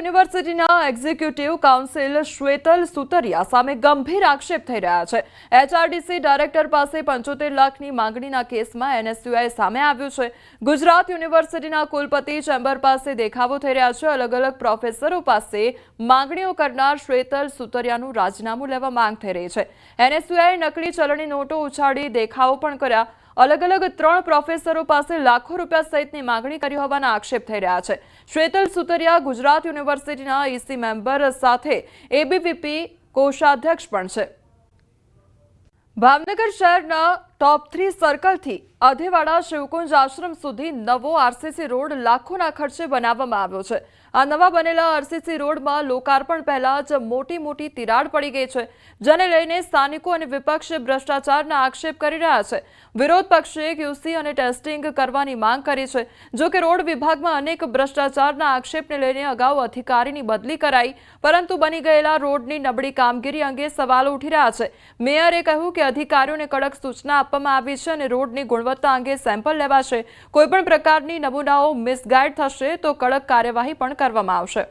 યુનિવર્સિટીના executive council Shwetal Sutaria સામે ગંભીર આક્ષેપ થઈ રહ્યા છે. એચઆરડીસી ડાયરેક્ટર પાસે પંચોતેર લાખની માંગણીના કેસમાં એનએસયુઆઈ સામે આવ્યું છે. ગુજરાત યુનિવર્સિટીના કુલપતિ ચેમ્બર પાસે દેખાવો થઈ રહ્યા છે. અલગ અલગ પ્રોફેસરો પાસે માંગણીઓ કરનાર શ્વેતલ સુતરિયાનું રાજીનામું લેવા માંગ થઈ રહી છે. એનએસયુઆઈ નકલી ચલણી નોટો ઉછાળી દેખાવો પણ કર્યા. અલગ અલગ ત્રણ પ્રોફેસરો પાસે લાખો રૂપિયા સહિતની માંગણી કરી હોવાના આક્ષેપ થઈ રહ્યા છે. શ્વેતલ સુતરિયા ગુજરાત યુનિવર્સિટીના ઈસી મેમ્બર સાથે એબીવીપી કોષાધ્યક્ષ પણ છે. ભાવનગર શહેરના ટોપ થ્રી સર્કલથી અધેવાડા શિવકુંજ આશ્રમ સુધી નવો આરસીસી રોડ લાખોના ખર્ચે બનાવવામાં આવ્યો છે. આ નવા બનેલા આરસીસી રોડમાં લોકાર્પણ પહેલા જ મોટી મોટી તિરાડ પડી ગઈ છે, જેને લઈને સ્થાનિકો અને વિપક્ષ ભ્રષ્ટાચારના આક્ષેપ કરી રહ્યા છે. વિરોધ પક્ષે ક્યુસી અને ટેસ્ટિંગ કરવાની માંગ કરી છે, જો કે રોડ વિભાગમાં અનેક ભ્રષ્ટાચારના આક્ષેપને લઈને અગાઉ અધિકારીની બદલી કરાઈ, પરંતુ બની ગયેલા રોડની નબળી કામગીરી અંગે સવાલો ઉઠી રહ્યા છે. મેયરે કહ્યું કે અધિકારીઓને કડક સૂચના આપવામાં આવી છે અને રોડની ગુણવત્તા અંગે સેમ્પલ લેવાશે. કોઈપણ પ્રકારની નમૂનાઓ મિસગાઈડ થશે તો કડક કાર્યવાહી પણ કરવામાં આવશે.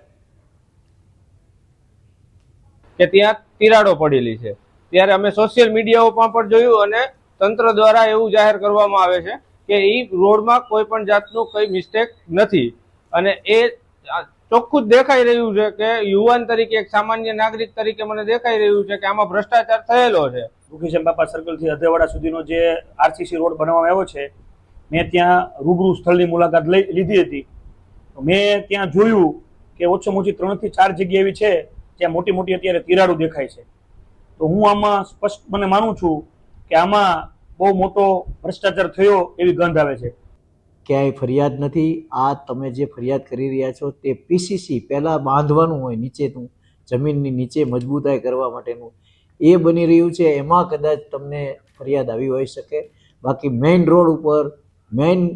કે ત્યાં તિરાડો પડેલી છે. ત્યારે અમે સોશિયલ મીડિયાઓમાં પણ જોયું અને તંત્ર દ્વારા એવું જાહેર કરવામાં આવે છે કે એ રોડમાં કોઈ પણ જાતનું કઈ મિસ્ટેક નથી. અને એ ચોખ્ખું જ દેખાઈ રહ્યું છે કે યુવાન તરીકે એક સામાન્ય નાગરિક તરીકે મને દેખાઈ રહ્યું છે કે આમાં ભ્રષ્ટાચાર થયેલો છે. રૂકીશમ બાપા સર્કલથી અધેવાડા સુધીનો જે આરસીસી રોડ બનાવવામાં આવ્યો છે મેં ત્યાં રૂબરૂ સ્થળની મુલાકાત લઈ લીધી હતી. મેં ત્યાં જોયું કે ઓછામાં ઓછી ત્રણથી ચાર જગ્યા એવી છે જ્યાં મોટી મોટી અત્યારે તિરાડો દેખાય છે. તો હું આમાં સ્પષ્ટ મને માનું છું કે આમાં બહુ મોટો ભ્રષ્ટાચાર થયો એવી ગંધ આવે છે. ક્યાંય ફરિયાદ નથી. આ તમે જે ફરિયાદ કરી રહ્યા છો તે પીસીસી પહેલાં બાંધવાનું હોય નીચેનું, જમીનની નીચે મજબૂતાઈ કરવા માટેનું. એ બની રહ્યું છે. એમાં કદાચ તમને ફરિયાદ આવી હોઈ શકે. બાકી મેઇન રોડ ઉપર મેઇન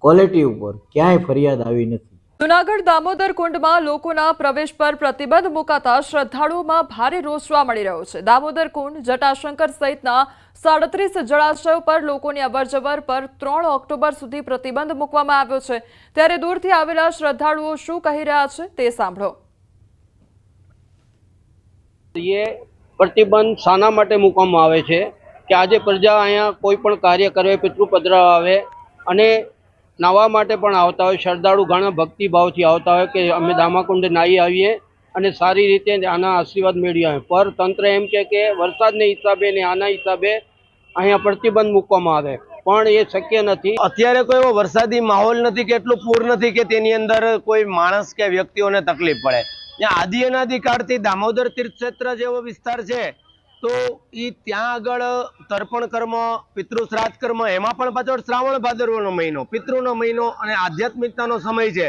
ક્વોલિટી ઉપર ક્યાંય ફરિયાદ આવી નથી. જુનાગઢ દામોદર કુંડમાં લોકોના પ્રવેશ પર પ્રતિબંધ મુકાતા શ્રદ્ધાળુઓમાં ભારે રોષ જોવા મળી રહ્યો છે. દામોદર કુંડ જટાશંકર સહિતના સાડત્રીસ જળાશયો પર લોકોની અવરજવર પર ત્રણ ઓક્ટોબર સુધી પ્રતિબંધ મૂકવામાં આવ્યો છે. ત્યારે દૂરથી આવેલા શ્રદ્ધાળુઓ શું કહી રહ્યા છે તે સાંભળો. પ્રતિબંધ શાના માટે મૂકવામાં આવે છે કે આજે પ્રજા અહીંયા કોઈ પણ કાર્ય કરે, પિતૃ પધરાવ આવે અને નાવા માટે પણ આવતા હોય, શ્રદ્ધાળુ ઘણા ભક્તિભાવથી આવતા હોય કે અમે દામાકુંડ નાહી આવીએ અને સારી રીતે આના આશીર્વાદ મેળવી આવે પર તંત્ર એમ કે કે વરસાદને હિસાબે ને આના હિસાબે અહીંયા પ્રતિબંધ મૂકવામાં આવે. પણ એ શક્ય નથી. અત્યારે કોઈ એવો વરસાદી માહોલ નથી કે એટલું પૂર નથી કે તેની અંદર કોઈ માણસ કે વ્યક્તિઓને તકલીફ પડે. આદિ અનાદિ કાળથી દામોદર તીર્થ ક્ષેત્ર જેવો વિસ્તાર છે. તો એ ત્યાં આગળ તર્પણ કર્મ પિતૃ શ્રાદ્ધ કર્મ, એમાં પણ પાછળ શ્રાવણ ભાદરવાનો મહિનો, પિતૃનો મહિનો અને આધ્યાત્મિકતાનો સમય છે.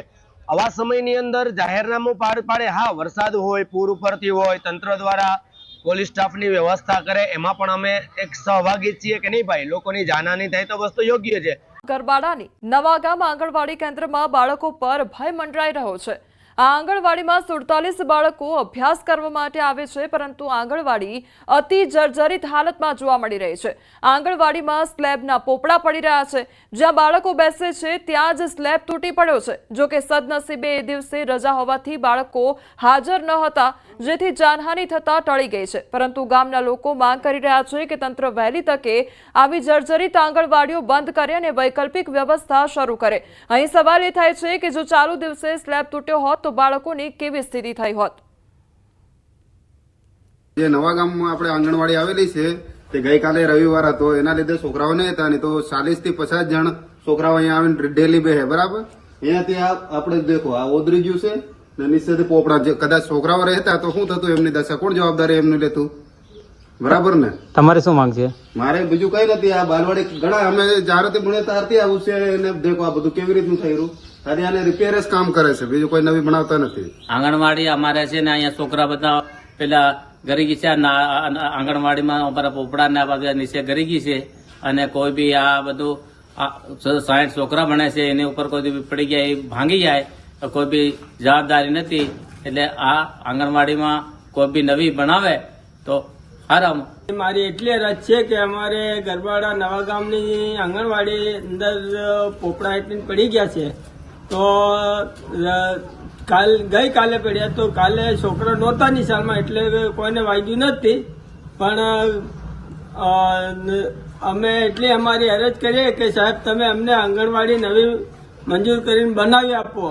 આવા સમયની અંદર જાહેરનામું પાડ, પાડે, હા, વરસાદ હોય, પૂર ઉપરથી હોય, તંત્ર દ્વારા પોલીસ સ્ટાફની વ્યવસ્થા કરે, એમાં પણ અમે એક સહભાગી છીએ કે નહીં ભાઈ? લોકોની જાનહાની થાય તો વસ્તુ યોગ્ય છે. ગરબાડાની નવાગામ આંગણવાડી કેન્દ્રમાં બાળકો પર ભય મંડરાઈ રહ્યો છે. આ આંગણવાડીમાં સુડતાલીસ બાળકો અભ્યાસ કરવા માટે આવે છે, પરંતુ આંગણવાડી અતિ જર્જરિત હાલતમાં જોવા મળી રહી છે. આંગણવાડીમાં સ્લેબના પોપડા પડી રહ્યા છે. જ્યાં બાળકો બેસે છે, ત્યાં જ સ્લેબ તૂટી પડ્યો છે. જો કે સદનસીબે એ દિવસે રજા હોવાથી બાળકો હાજર ન હતા, જેથી જાનહાનિ થતા ટળી ગઈ છે. પરંતુ ગામના લોકો માંગ કરી રહ્યા છે કે તંત્ર વહેલી તકે આવી જર્જરિત આંગણવાડીઓ બંધ કરે અને વૈકલ્પિક વ્યવસ્થા શરૂ કરે. અહીં સવાલ એ થાય છે કે જો ચાલુ દિવસે સ્લેબ તૂટ્યો હોત તો બાળકોની કેવી સ્થિતિ થઈ હોત? જે નવા ગામમાં આપણે આંગણવાડી આવેલી છે તે ગઈકાલે રવિવાર હતો. એના લીધે છોકરાઓ નહીં હતા નહીં તો ચાલીસથી પચાસ જણ છોકરાઓ અહીંયા આવીને ડેલી બે બરાબર? અહીંયાથી ત્યાં આપણે દેખો આ ઓદરી ગયું છે ને નીચેથી પોપડા જે કદાચ છોકરાઓ રહેતા તો શું થતું એમની દશા કોણ જવાબદારી એમનું લેતું? બરાબર ને? તમારે શું માંગ છે? મારે બીજું કઈ નથી આ બાલવાડી ઘણા અમે જ્યારે ભણે ત્યારથી આવું છે એને દેખો આ બધું કેવી રીતનું થયું ખાલી આને રિપેર જ કામ કરે છે. બીજું કોઈ નવી બનાવતા નથી. આંગણવાડી અમારે છે ને અહીંયા છોકરા બધા પેલા ગરીગી છે. આંગણવાડીમાં અમારા પોપડા ને આ બધા નીચે ગરીગી છે. અને કોઈ બી આ બધું સાઠ છોકરા ભણે છે એની ઉપર કોઈ બી પડી ગયા એ ભાંગી જાય તો કોઈ બી જવાબદારી નથી. એટલે આ આંગણવાડીમાં કોઈ બી નવી બનાવે તો આરામ મારી એટલી અરજ છે કે અમારે ગરબાડા નવા ગામની આંગણવાડી અંદર પોપડા એટલી પડી ગયા છે. તો કાલ ગઈ કાલે પડ્યા તો કાલે છોકરા નહોતા નિશાળમાં એટલે કોઈને વાગ્યું નથી. પણ અમે એટલી અમારી અરજ કરીએ કે સાહેબ, તમે અમને આંગણવાડી નવી મંજૂર કરીને બનાવી આપો.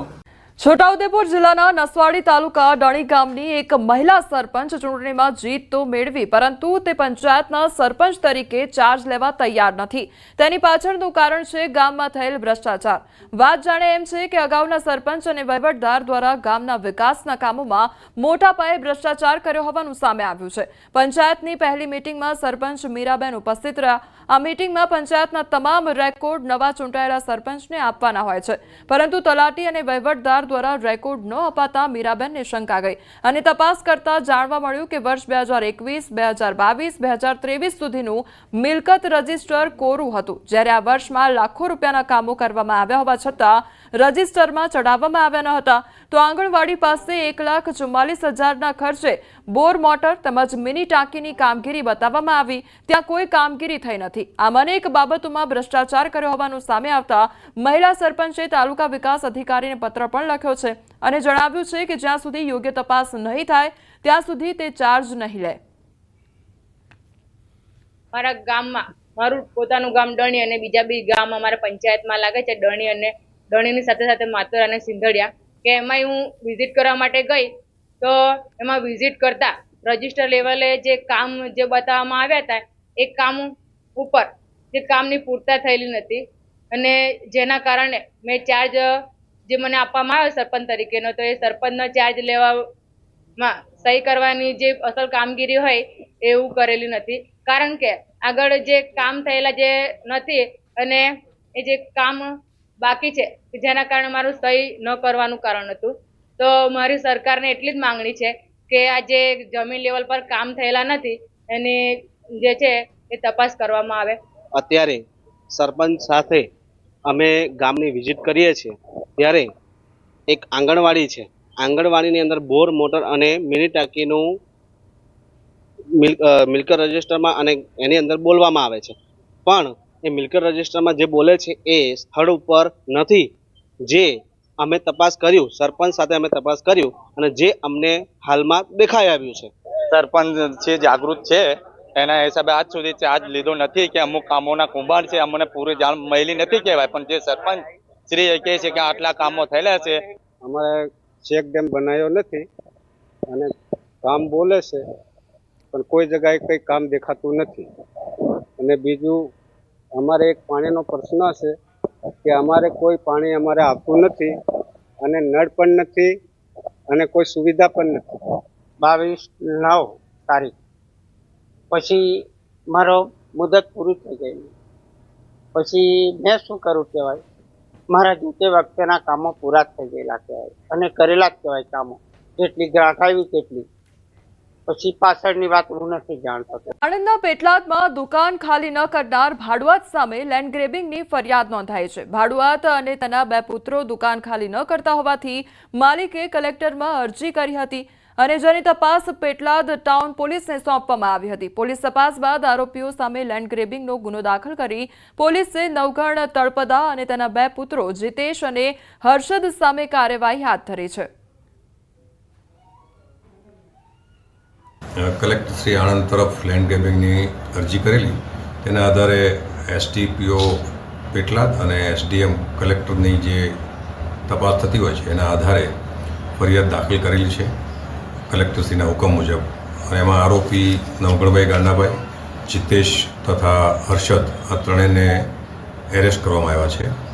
છોટાઉદેપુર જિલ્લાના નસવાડી તાલુકા ડણી ગામની એક મહિલા સરપંચ ચૂંટણીમાં જીત તો મેળવી, પરંતુ તે પંચાયતના સરપંચ તરીકે ચાર્જ લેવા તૈયાર નથી. તેની પાછળનું કારણ છે ગામમાં થયેલ ભ્રષ્ટાચાર. વાત જાણે એમ છે કે અગાઉના સરપંચ અને વહીવટદાર દ્વારા ગામના વિકાસના કામોમાં મોટા પાયે ભ્રષ્ટાચાર કર્યો હોવાનું સામે આવ્યું છે. પંચાયતની પહેલી મીટિંગમાં સરપંચ મીરાબેન ઉપસ્થિત રહ્યા. આ મીટિંગમાં પંચાયતના તમામ રેકોર્ડ નવા ચૂંટાયેલા સરપંચને આપવાના હોય છે. પરંતુ તલાટી અને વહીવટદાર દ્વારા રેકોર્ડ ન અપાતા મીરાબેનને શંકા ગઈ. અને તપાસ કરતા જાણવા મળ્યું કે વર્ષ બે હજાર એકવીસ, બે હજાર બાવીસ, બે હજાર ત્રેવીસ સુધીનું મિલકત રજિસ્ટર કોરું હતું. જ્યારે આ વર્ષમાં લાખો રૂપિયાના કામો કરવામાં આવ્યા હોવા છતાં રજિસ્ટરમાં ચડાવવામાં આવ્યા ન હતા. તો આંગણવાડી પાસે એક લાખ ચુમ્માલીસ હજારના ખર્ચે બોર મોટર તેમજ મિની ટાંકીની કામગીરી બતાવવામાં આવી. ત્યાં કોઈ કામગીરી થઈ નથી. આમ અનેક બાબતોમાં ભ્રષ્ટાચાર કર્યો હોવાનું સામે આવતા મહિલા સરપંચે તાલુકા વિકાસ અધિકારીને પત્ર પણ લખ્યો છે અને જણાવ્યું છે કે જ્યાં સુધી યોગ્ય તપાસ નહીં થાય, ત્યાં સુધી તે ચાર્જ નહીં લે. મારા ગામમાં, મારું પોતાનું ગામ ડણી અને બીજા બી ગામ અમારા પંચાયતમાં લાગે છે, ડણી અને ડણીની સાથે સાથે માતર અને સિંધડિયા, કે એમાં હું વિઝિટ કરવા માટે ગઈ, તો એમાં વિઝિટ કરતા રજિસ્ટર લેવલે જે કામ જે બતાવવામાં આવ્યા હતા, એ કામ ઉપર, જે કામની પૂરતા થયેલી નથી. અને જેના કારણે મેં ચાર્જ જે મને આપવામાં આવ્યો સરપંચ તરીકેનો, તો એ સરપંચનો ચાર્જ લેવામાં સહી કરવાની જે અસલ કામગીરી હોય એવું કરેલી નથી. કારણ કે આગળ જે કામ થયેલા જે નથી અને એ જે કામ બાકી છે જેના કારણે મારું સહી ન કરવાનું કારણ હતું. તો મારી સરકારને એટલી જ માંગણી છે કે આ જે જમીન લેવલ પર કામ થયેલા નથી, એની જે છે એ તપાસ કરવામાં આવે. અત્યારે સરપંચ સાથે અમે ગામની વિઝિટ કરીએ છીએ. ત્યારે એક આંગણવાડી છે. આંગણવાડીની અંદર બોર, મોટર અને મિની ટાંકીનું મિલકત રજિસ્ટરમાં અને એની અંદર બોલવામાં આવે છે. પણ એ મિલકત રજિસ્ટરમાં જે બોલે છે એ સ્થળ ઉપર નથી. જે અમે તપાસ કર્યું, સરપંચ સાથે અમે તપાસ કર્યું અને જે અમને હાલમાં દેખાઈ આવ્યું છે. સરપંચ છે જાગૃત છે, એના હિસાબે આજ સુધી ચાર્જ લીધો નથી કે અમુક કામોના કુંભાર છે, અમને પૂરી જાણ મળી નથી કહેવાય. પણ જે સરપંચ શ્રી એ કહે છે કે આટલા કામો થયેલા છે. અમારે ચેક ડેમ બનાવ્યો નથી અને કામ બોલે છે પણ કોઈ જગ્યાએ કંઈ કામ દેખાતું નથી. અને બીજું અમારે એક પાણીનો પ્રશ્ન છે કે અમારે કોઈ પાણી અમારે આવતું નથી અને નળ પણ નથી અને કોઈ સુવિધા પણ નથી. બાવીસ નવ તારીખ. પછી મારો મુદત પૂરી થઈ ગઈ. પછી મેં શું કરું કહેવાય? મારા જે વખતેના કામો પૂરા થઈ ગયેલા કહેવાય. અને કરેલા જ કહેવાય કામો. જેટલી ગ્રાહક આવી તેટલી. પછી પાછળની વાત હું નથી જાણતો આણંદના પેટલાદમાં દુકાન ખાલી ન કરનાર ભાડુઆત સામે લેન્ડ ગ્રેબિંગની ફરિયાદ નોંધાઈ છે. ભાડુઆત અને તેના બે પુત્રો દુકાન ખાલી ન કરતા હોવાથી માલિકે કલેક્ટરમાં અરજી કરી હતી. અને જેની તપાસ પેટલાદ ટાઉન પોલીસને સોંપવામાં આવી હતી. પોલીસ તપાસ બાદ આરોપીઓ સામે લેન્ડ ગ્રેબિંગનો ગુનો દાખલ કરી પોલીસે નવગણ તળપદા અને તેના બે પુત્રો જીતેશ અને હર્ષદ સામે કાર્યવાહી હાથ ધરી છે. કલેક્ટર શ્રી આણંદ તરફ લેન્ડ ગ્રેબિંગની અરજી કરેલી. તેના આધારે એસટીપીઓ પેટલાદ અને એસડીએમ કલેક્ટરની જે તપાસ થતી હોય છે, એના આધારે ફરિયાદ દાખલ કરેલી છે. કલેક્ટરશ્રીના હુકમ મુજબ. અને એમાં આરોપી નવગણભાઈ ગાંડાભાઈ, જીતેશ તથા હર્ષદ આ ત્રણેયને એરેસ્ટ કરવામાં આવ્યા છે.